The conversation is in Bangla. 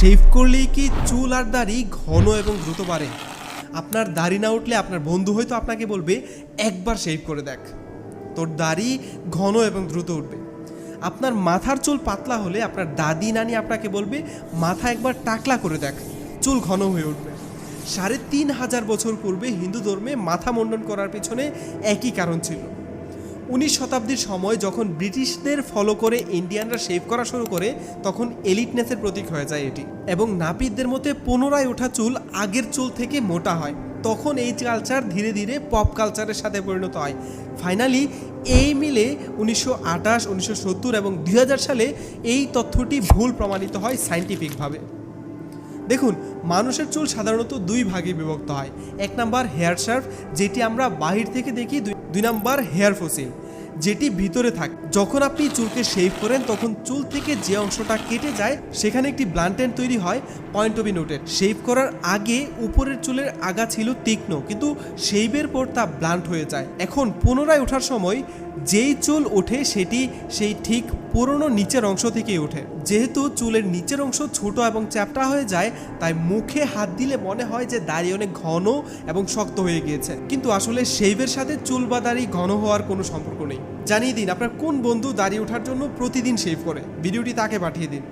শেভ করলেই কি চুল আর দাড়ি ঘন এবং দ্রুত বাড়ে? আপনার দাড়ি না উঠলে আপনার বন্ধু হয়তো আপনাকে বলবে, একবার শেভ করে দেখ। তোর দাড়ি ঘন এবং দ্রুত উঠবে। আপনার মাথার চুল পাতলা হলে আপনার দাদি নানি আপনাকে বলবে, মাথা একবার টাকলা করে দেখ, চুল ঘন হয়ে উঠবে। সাড়ে তিন হাজার বছর পূর্বে হিন্দু ধর্মে মাথা মুন্ডন করার পিছনে একই কারণ ছিল। উনিশ শতাব্দীর সময় যখন ব্রিটিশদের ফলো করে ইন্ডিয়ানরা শেভ করা শুরু করে, তখন এলিটনেসের প্রতীক হয়ে যায় এটি। এবং নাপিতদের মধ্যে পুনরায় ওঠা চুল আগের চুল থেকে মোটা হয়। তখন এই কালচার ধীরে ধীরে পপ কালচারের সাথে পরিণত হয়। ফাইনালি এই মিলে উনিশশো আঠাশ, উনিশশো সত্তর এবং দু হাজার সালে এই তথ্যটি ভুল প্রমাণিত হয় সাইন্টিফিকভাবে দেখুন, মানুষের চুল সাধারণত দুই ভাগে বিভক্ত হয়। এক নাম্বার হেয়ার শার্ফ, যেটি আমরা বাহির থেকে দেখি, দুই- নাম্বার হেয়ার ফসিল। যেটি ভিতরে থাকে। যখন আপনি চুলকে শেভ করেন, তখন চুল থেকে যে অংশটা কেটে যায়, সেখানে একটি ব্লান্টেন তৈরি হয় পয়েন্ট অফ নোটেড শেভ করার আগে উপরের চুলের আগা ছিল তীক্ষ্ণ, কিন্তু শেভের পর তা ব্লান্ট হয়ে যায়। এখন পুনরায় ওঠার সময় যেই চুল ওঠে, সেটি সেই ঠিক পুরনো নিচের অংশ থেকেই ওঠে। যেহেতু চুলের নিচের অংশ ছোট এবং চ্যাপটা হয়ে যায়, তাই মুখে হাত দিলে মনে হয় যে দাড়ি অনেক ঘন এবং শক্ত হয়ে গিয়েছে। কিন্তু আসলে শেভের সাথে চুল বা দাড়ি ঘন হওয়ার কোনো সম্পর্ক নেই। জানিয়ে দিন আপনার কোন বন্ধু দাঁড়িয়ে ওঠার জন্য প্রতিদিন শেভ করে। ভিডিওটি তাকে পাঠিয়ে দিন।